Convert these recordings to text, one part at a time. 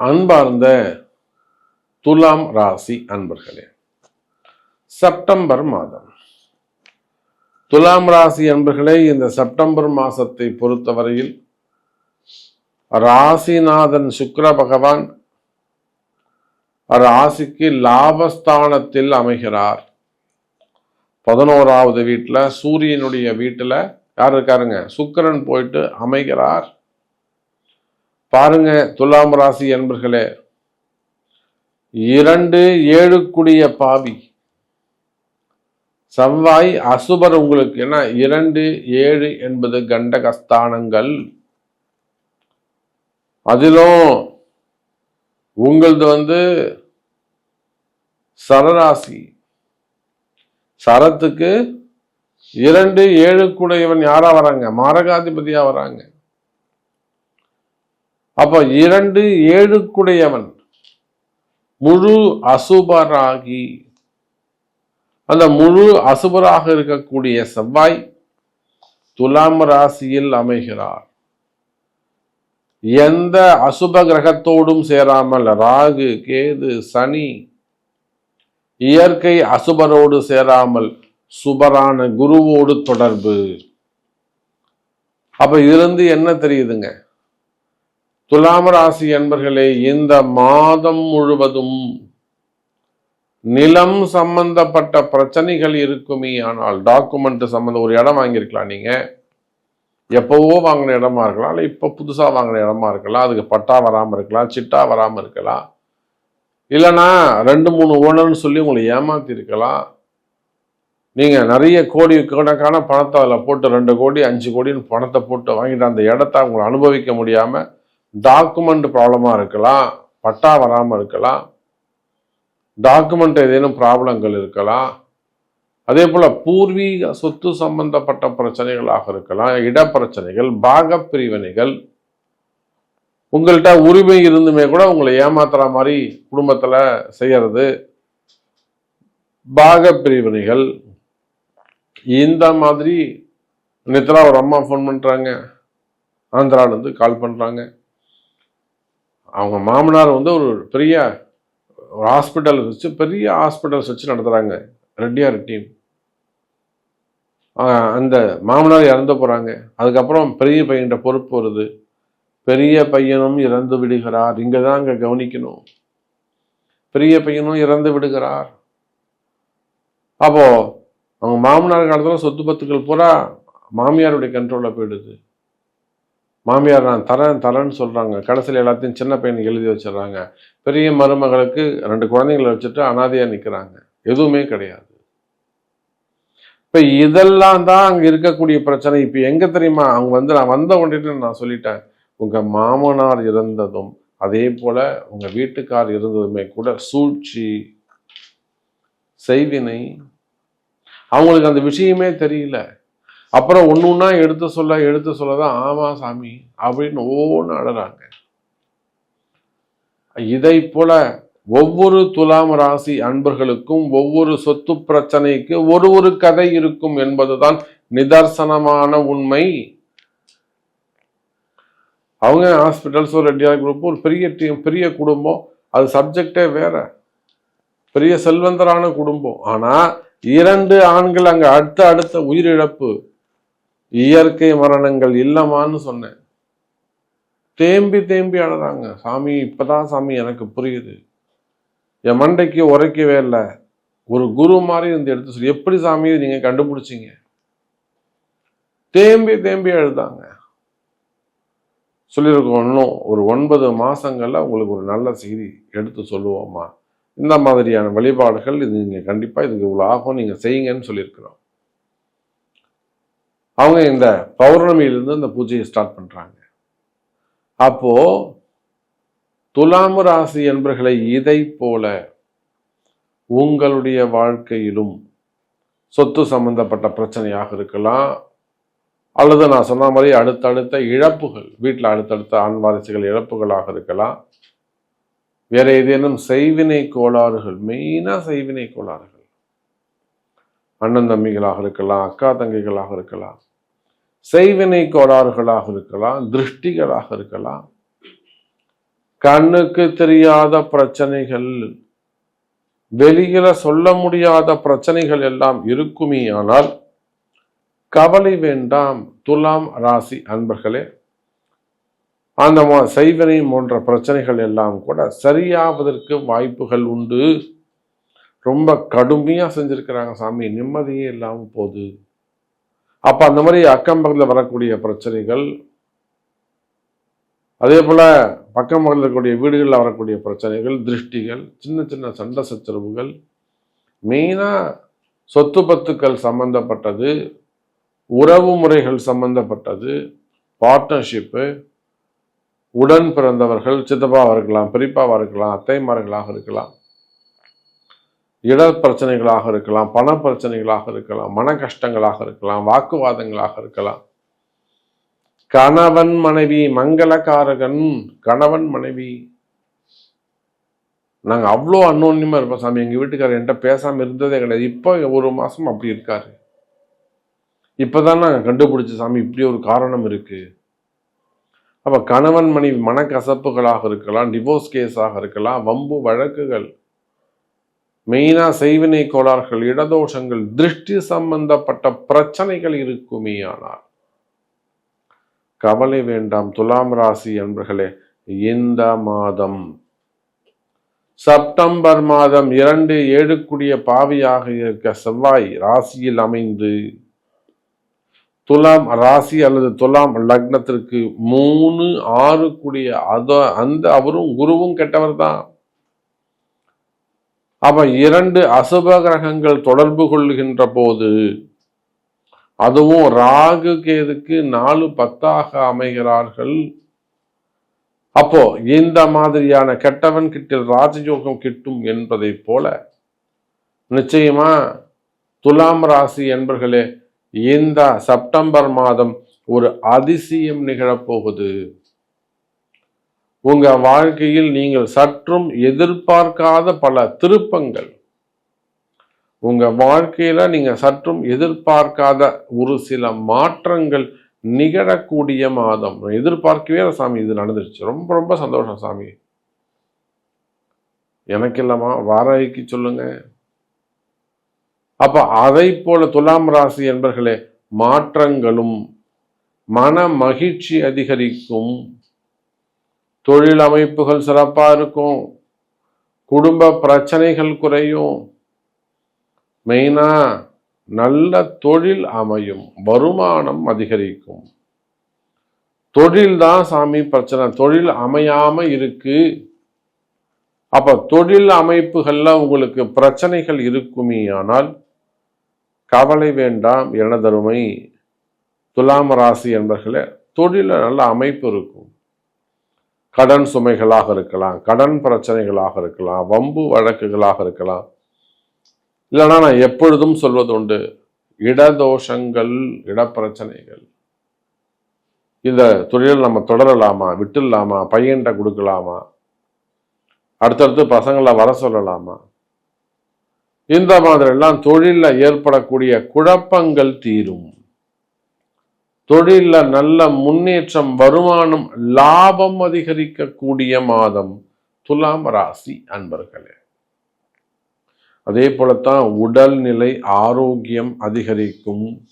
அன்பார்ந்த துலாம் ராசி அன்பர்களே செப்டம்பர் மாதம். துலாம் ராசி அன்பர்களே இந்த செப்டம்பர் மாதத்தை பொறுத்தவரையில் ராசிநாதன் சுக்கர பகவான் ராசிக்கு லாபஸ்தானத்தில் அமைகிறார். பதினோராவது வீட்டில் சூரியனுடைய வீட்டில் யார் இருக்காருங்க? சுக்கிரன் போயிட்டு அமைகிறார். பாருங்க துலாம் ராசி என்பர்களே இரண்டு ஏழுக்குடிய பாவி. செவ்வாய் அசுபர் உங்களுக்கு ஏன்னா இரண்டு ஏழு என்பது கண்டகஸ்தானங்கள். அதிலும் உங்களது வந்து சரராசி. சரத்துக்கு இரண்டு ஏழுக்குடையவன் யாரா வராங்க? மாரகாதிபதியா வராங்க. அப்போ இரண்டு ஏழுக்குடையவன் முழு அசுபராகி. அந்த முழு அசுபராக இருக்கக்கூடிய செவ்வாய் துலாம் ராசியில் அமைகிறார். எந்த அசுப கிரகத்தோடும் சேராமல் ராகு கேது சனி இயற்கை அசுபரோடு சேராமல் சுபரான குருவோடு தொடர்பு. அப்ப இருந்து என்ன தெரியுதுங்க? துலாம ராசி என்பர்களே இந்த மாதம் முழுவதும் நிலம் சம்பந்தப்பட்ட பிரச்சனைகள் இருக்குமே. ஆனால் டாக்குமெண்ட் சம்பந்தம் ஒரு இடம் வாங்கியிருக்கலாம் நீங்க. எப்பவோ வாங்கின இடமா இருக்கலாம் இல்லை இப்போ புதுசாக வாங்கின இடமா இருக்கலாம் அதுக்கு பட்டா வராமல் இருக்கலாம் சிட்டா வராமல் இருக்கலாம். இல்லைனா ரெண்டு மூணு ஓனர்னு சொல்லி உங்களை ஏமாத்திருக்கலாம் நீங்கள் நிறைய கோடி கணக்கான பணத்தை அதில் போட்டு ரெண்டு கோடி அஞ்சு கோடின்னு பணத்தை போட்டு வாங்கிட்டு அந்த இடத்த உங்களை அனுபவிக்க முடியாமல் டாக்குமெண்ட் ப்ராப்ளமாக இருக்கலாம் பட்டா வராமல் இருக்கலாம் டாக்குமெண்ட் ஏதேனும் ப்ராப்ளங்கள் இருக்கலாம் அதே போல் பூர்வீக சொத்து சம்பந்தப்பட்ட பிரச்சனைகளாக இருக்கலாம் இடப்பிரச்சனைகள் பாக பிரிவினைகள் உங்கள்கிட்ட உரிமை இருந்துமே கூட உங்களை ஏமாத்துற மாதிரி குடும்பத்தில் செய்கிறது பாக பிரிவினைகள் இந்த மாதிரி நேற்றுலாம் ஒரு அம்மா ஃபோன் பண்ணுறாங்க ஆந்திராவிலேருந்து கால் பண்ணுறாங்க அவங்க மாமனார் வந்து ஒரு பெரிய ஒரு ஹாஸ்பிட்டல் வச்சு பெரிய ஹாஸ்பிட்டல்ஸ் வச்சு நடத்துகிறாங்க ரெட்டியார் டீம் அந்த மாமனார் இறந்து போகிறாங்க அதுக்கப்புறம் பெரிய பையன்கிட்ட பொறுப்பு வருது. பெரிய பையனும் இறந்து விடுகிறார். இங்கே தான் அங்கே கவனிக்கணும். பெரிய பையனும் இறந்து விடுகிறார். அப்போது அவங்க மாமனார் காலத்தில் சொத்து பத்துக்கள் பூரா மாமியாருடைய கண்ட்ரோலில் போயிடுது. மாமியார் நான் தரேன் தரேன்னு சொல்கிறாங்க கடைசியில் எல்லாத்தையும் சின்ன பையனுக்கு எழுதி வச்சிடுறாங்க. பெரிய மருமகளுக்கு ரெண்டு குழந்தைங்களை வச்சுட்டு அனாதையாக நிற்கிறாங்க எதுவுமே கிடையாது. இப்போ இதெல்லாம் தான் அங்கே இருக்கக்கூடிய பிரச்சனை. இப்போ எங்கே தெரியுமா? அவங்க வந்து நான் வந்த உடனே நான் சொல்லிட்டேன். உங்கள் மாமனார் இறந்ததும் அதே போல் உங்கள் வீட்டுக்கார் இருந்ததுமே கூட சூழ்ச்சி செய்வினை. அவங்களுக்கு அந்த விஷயமே தெரியல. அப்புறம் ஒன்று ஒன்றா எடுத்து சொல்ல எடுத்து சொல்ல தான் ஆமாம் சாமி அப்படின்னு ஒவ்வொன்று அழறாங்க இதை போல ஒவ்வொரு துலாம் ராசி அன்பர்களுக்கும் ஒவ்வொரு சொத்து பிரச்சனைக்கு ஒரு ஒரு கதை இருக்கும் என்பதுதான் நிதர்சனமான உண்மை. அவங்க ஹாஸ்பிட்டல்ஸ் ஒரு ரெட்டியார் குரூப் ஒரு பெரிய டீம் பெரிய குடும்பம். அது சப்ஜெக்டே வேற. பெரிய செல்வந்தரான குடும்பம். ஆனால் இரண்டு ஆண்கள் அங்கே அடுத்த அடுத்த உயிரிழப்பு. இயற்கை மரணங்கள் இல்லமான்னு சொன்னேன். தேம்பி தேம்பி அழுறாங்க. சாமி இப்பதான் சாமி எனக்கு புரியுது. என் மண்டைக்கு உரைக்கவே இல்லை. ஒரு குரு மாதிரி இந்த எடுத்து சொல்லி எப்படி சாமி நீங்க கண்டுபிடிச்சிங்க? தேம்பி தேம்பி அழுதாங்க. சொல்லியிருக்கோம் இன்னும் ஒரு ஒன்பது மாசங்கள்ல உங்களுக்கு ஒரு நல்ல செய்தி எடுத்து சொல்லுவோமா? இந்த மாதிரியான வழிபாடுகள் இது நீங்க கண்டிப்பா இதுக்கு இவ்வளவு ஆகும். நீங்க செய்யுங்கன்னு சொல்லியிருக்கிறோம். அவங்க இந்த பௌர்ணமியிலிருந்து இந்த பூஜையை ஸ்டார்ட் பண்ணுறாங்க அப்போ துலாம் ராசி என்பர்களை இதை போல உங்களுடைய வாழ்க்கையிலும் சொத்து சம்பந்தப்பட்ட பிரச்சனையாக இருக்கலாம். அல்லது நான் சொன்ன மாதிரி அடுத்தடுத்த இழப்புகள் வீட்டில் அடுத்தடுத்த ஆண் வாரிசுகள் இழப்புகளாக இருக்கலாம். வேற ஏதேனும் செய்வினை கோளாறுகள் மெயினாக செய்வினை கோளாறுகள். அண்ணன் தம்பிகளாக இருக்கலாம் அக்கா தங்கைகளாக இருக்கலாம் செய்வினை கோளாறுகளாக இருக்கலாம் திருஷ்டிகளாக இருக்கலாம். கண்ணுக்கு தெரியாத பிரச்சனைகள் வெளியில சொல்ல முடியாத பிரச்சனைகள் எல்லாம் இருக்குமே ஆனால் கவலை வேண்டாம் துலாம் ராசி அன்பர்களே. அந்த செய்வினை போன்ற பிரச்சனைகள் எல்லாம் கூட சரியாவதற்கு வாய்ப்புகள் உண்டு. ரொம்ப கடுமையாக செஞ்சுருக்கிறாங்க சாமி. நிம்மதியே இல்லாமல் போகுது. அப்போ அந்த மாதிரி அக்கம் பக்கத்தில் வரக்கூடிய பிரச்சனைகள் அதே போல் பக்கம் பக்கத்தில் இருக்கக்கூடிய வீடுகளில் வரக்கூடிய பிரச்சனைகள் திருஷ்டிகள் சின்ன சின்ன சண்டை சச்சரவுகள் மெயினாக சொத்து பத்துக்கள் சம்பந்தப்பட்டது உறவு முறைகள் சம்பந்தப்பட்டது பார்ட்னர்ஷிப்பு உடன் பிறந்தவர்கள் சித்தப்பாவாக இருக்கலாம் பெரியப்பாவாக இருக்கலாம் அத்தைமார்களாக இருக்கலாம். இட பிரச்சனைகளாக இருக்கலாம் பண பிரச்சனைகளாக இருக்கலாம் மன கஷ்டங்களாக இருக்கலாம் வாக்குவாதங்களாக இருக்கலாம். கணவன் மனைவி மங்களகாரகன் கணவன் மனைவி. நாங்க அவ்வளோ அன்னோன்யமாக இருப்போம் சாமி. எங்க வீட்டுக்காரர் என்கிட்ட பேசாமல் இருந்ததே கிடையாது. இப்போ ஒரு மாசம் அப்படி இருக்காரு. இப்பதான் நாங்கள் கண்டுபிடிச்ச சாமி இப்படி ஒரு காரணம் இருக்கு. அப்போ கணவன் மனைவி மனக்கசப்புகளாக இருக்கலாம் டிவோர்ஸ் கேஸாக இருக்கலாம் வம்பு வழக்குகள் மெயினா செய்வினை கோளாறுகள் இடதோஷங்கள் திருஷ்டி சம்பந்தப்பட்ட பிரச்சனைகள் இருக்குமே ஆனால். கவலை வேண்டாம் துலாம் ராசி என்பர்களே இந்த மாதம். செப்டம்பர் மாதம் இரண்டு ஏழுக்குடிய பாவியாக இருக்க செவ்வாய் ராசியில் அமைந்து துலாம் ராசி அல்லது துலாம் லக்னத்திற்கு மூணு ஆறு கூடிய அத அந்த அவரும் குருவும் கெட்டவர் தான். அப்ப இரண்டு அசுப கிரகங்கள் தொடர்பு கொள்கின்ற போது அதுவும் ராகு கேதுக்கு நாலு பத்தாக அமைகிறார்கள். அப்போ இந்த மாதிரியான கெட்டவன் கிட்டில் ராஜயோகம் கிட்டும் என்பதை போல நிச்சயமா துலாம் ராசி என்பர்களே இந்த செப்டம்பர் மாதம் ஒரு அதிசயம் நிகழப்போகுது. உங்க வாழ்க்கையில் நீங்கள் சற்றும் எதிர்பார்க்காத பல திருப்பங்கள். உங்க வாழ்க்கையில நீங்க சற்றும் எதிர்பார்க்காத ஒரு சில மாற்றங்கள் நிகழக்கூடிய மாதம். எதிர்பார்க்கவே சாமி இது நடந்துருச்சு. ரொம்ப ரொம்ப சந்தோஷம் சாமி. எனக்கு இல்லமா வாராய்க்கு சொல்லுங்க. அப்ப அதை போல துலாம் ராசி என்பர்களே மாற்றங்களும் மன மகிழ்ச்சி அதிகரிக்கும். தொழில் அமைப்புகள் சிறப்பாக இருக்கும். குடும்ப பிரச்சனைகள் குறையும். மெயினாக நல்ல தொழில் அமையும். வருமானம் அதிகரிக்கும். தொழில் தான் சாமி பிரச்சனை. தொழில் அமையாம இருக்கு. அப்ப தொழில் அமைப்புகள்ல உங்களுக்கு பிரச்சனைகள் இருக்குமே ஆனால் கவலை வேண்டாம். எனதருமை துலாம ராசி என்பர்களே தொழில நல்ல அமைப்பு இருக்கும். கடன் சுமைகளாக இருக்கலாம் கடன் பிரச்சனைகளாக இருக்கலாம் வம்பு வழக்குகளாக இருக்கலாம். இல்லைன்னா நான் எப்பொழுதும் சொல்வது உண்டு இடதோஷங்கள் இடப்பிரச்சனைகள். இந்த தொழில் நம்ம தொடரலாமா விட்டுடலாமா பையன்கிட்ட கொடுக்கலாமா? அடுத்தடுத்து பசங்களை வர சொல்லலாமா? இந்த மாதிரிலாம் தொழிலில் ஏற்படக்கூடிய குழப்பங்கள் தீரும். தொழிலில் நல்ல முன்னேற்றம் வருமானம் லாபம் அதிகரிக்கக்கூடிய மாதம் துலாம் ராசி அன்பர்களே. அதே போலத்தான் உடல்நிலை ஆரோக்கியம் அதிகரிக்கும்.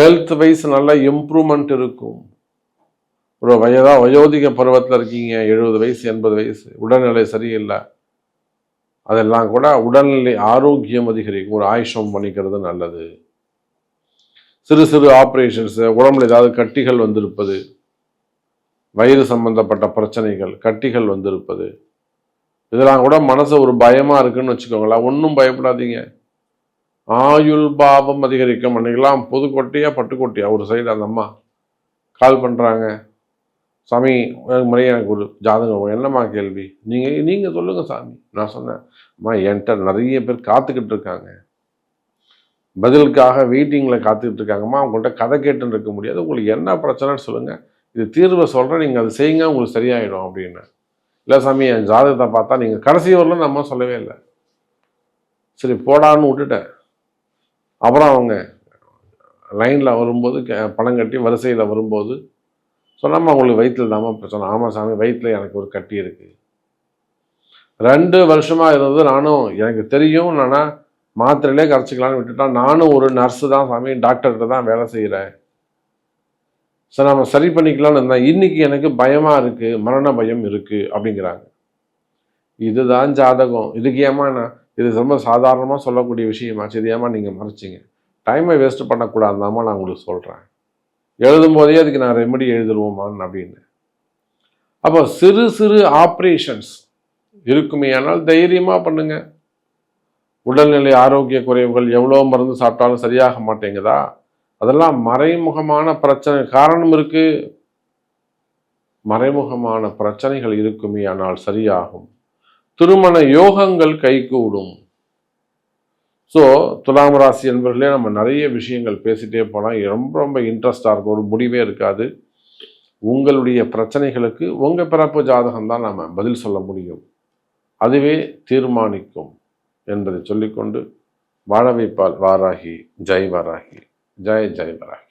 ஹெல்த் வைஸ் நல்ல இம்ப்ரூவ்மெண்ட் இருக்கும். ஒரு வயதா வயோதிக பருவத்தில் இருக்கீங்க எழுபது வயசு எண்பது வயசு உடல்நிலை சரியில்லை. அதெல்லாம் கூட உடல்நிலை ஆரோக்கியம் அதிகரிக்கும். ஒரு ஆயுஷம் பண்ணிக்கிறது நல்லது. சிறு சிறு ஆப்ரேஷன்ஸ் உடம்புல ஏதாவது கட்டிகள் வந்திருப்பது வயிறு சம்பந்தப்பட்ட பிரச்சனைகள் கட்டிகள் வந்திருப்பது. இதெல்லாம் கூட மனசு ஒரு பயமா இருக்குன்னு வச்சுக்கோங்களேன். ஒன்றும் பயப்படாதீங்க. ஆயுள் பாவம் அதிகரிக்கும். அன்னைக்கெல்லாம் புதுக்கோட்டையா பட்டுக்கோட்டையா? ஒரு சைடு அந்த அம்மா கால் பண்ணுறாங்க சாமி எனக்கு முறையே எனக்கு ஒரு ஜாதகம் என்னம்மா கேள்வி? நீங்கள் நீங்கள் சொல்லுங்கள் சாமி. நான் சொன்னேன் அம்மா என்கிட்ட நிறைய பேர் காத்துக்கிட்டு இருக்காங்க. பதிலுக்காக வெயிட்டிங்கில் காத்துக்கிட்டு இருக்காங்கம்மா அவங்கள்ட்ட கதை கேட்டுன்னு இருக்க முடியாது. உங்களுக்கு என்ன பிரச்சனைன்னு சொல்லுங்கள் இது தீர்வை சொல்கிறேன் நீங்கள் அதை செய்யுங்க உங்களுக்கு சரியாயிடும் அப்படின்னு. இல்லை சாமி என் ஜாதகத்தை பார்த்தா நீங்கள் கடைசி வரலாம் நம்ம சொல்லவே இல்லை. சரி போடான்னு விட்டுட்டேன். அப்புறம் அவங்க லைனில் வரும்போது க- பணம் கட்டி வரிசையில் வரும்போது சொன்னாமா உங்களுக்கு வயிற்றில் தாம்மா பிரச்சனை. ஆமாம் சாமி வயிற்றில் எனக்கு ஒரு கட்டி இருக்குது ரெண்டு வருஷமாக இருந்தது நானும் எனக்கு தெரியும் நானா மாத்திரையிலே கரைச்சிக்கலான்னு விட்டுட்டா நானும் ஒரு நர்ஸு தான் சாமி டாக்டர்கிட்ட தான் வேலை செய்கிறேன் சார் நம்ம சரி பண்ணிக்கலாம்னு இருந்தேன் இன்னைக்கு எனக்கு பயமாக இருக்குது மரண பயம் இருக்குது அப்படிங்கிறாங்க. இதுதான் ஜாதகம். இதுக்கு ஏமா நான் இது ரொம்ப சாதாரணமாக சொல்லக்கூடிய விஷயமாச்சு இது ஏமா நீங்கள் மறைச்சிங்க. டைமை வேஸ்ட் பண்ணக்கூடாதுதாம்மா நான் உங்களுக்கு சொல்கிறேன் எழுதும் போதே அதுக்கு நான் ரெமெடி எழுதிடுவோமான்னு அப்படின்னு. அப்போ சிறு சிறு ஆப்ரேஷன்ஸ் இருக்குமே ஆனால் தைரியமாக பண்ணுங்கள் உடல்நிலை ஆரோக்கிய குறைவுகள் எவ்வளோ மருந்து சாப்பிட்டாலும் சரியாக மாட்டேங்குதா? அதெல்லாம் மறைமுகமான பிரச்சனை காரணம் இருக்கு. மறைமுகமான பிரச்சனைகள் இருக்குமே ஆனால் சரியாகும். திருமண யோகங்கள் கைகூடும். ஸோ துலாம் ராசி என்பவர்களே நம்ம நிறைய விஷயங்கள் பேசிட்டே போனால் ரொம்ப ரொம்ப இன்ட்ரெஸ்டாக இருக்கும். ஒரு முடிவே இருக்காது. உங்களுடைய பிரச்சனைகளுக்கு உங்கள் பிறப்பு ஜாதகம் தான் நாம் பதில் சொல்ல முடியும். அதுவே தீர்மானிக்கும். என்பதை சொல்லிக்கொண்டு வாழ வைப்பால் வாராகி ஜெய் வாராகி ஜெய் ஜெய் வராகி.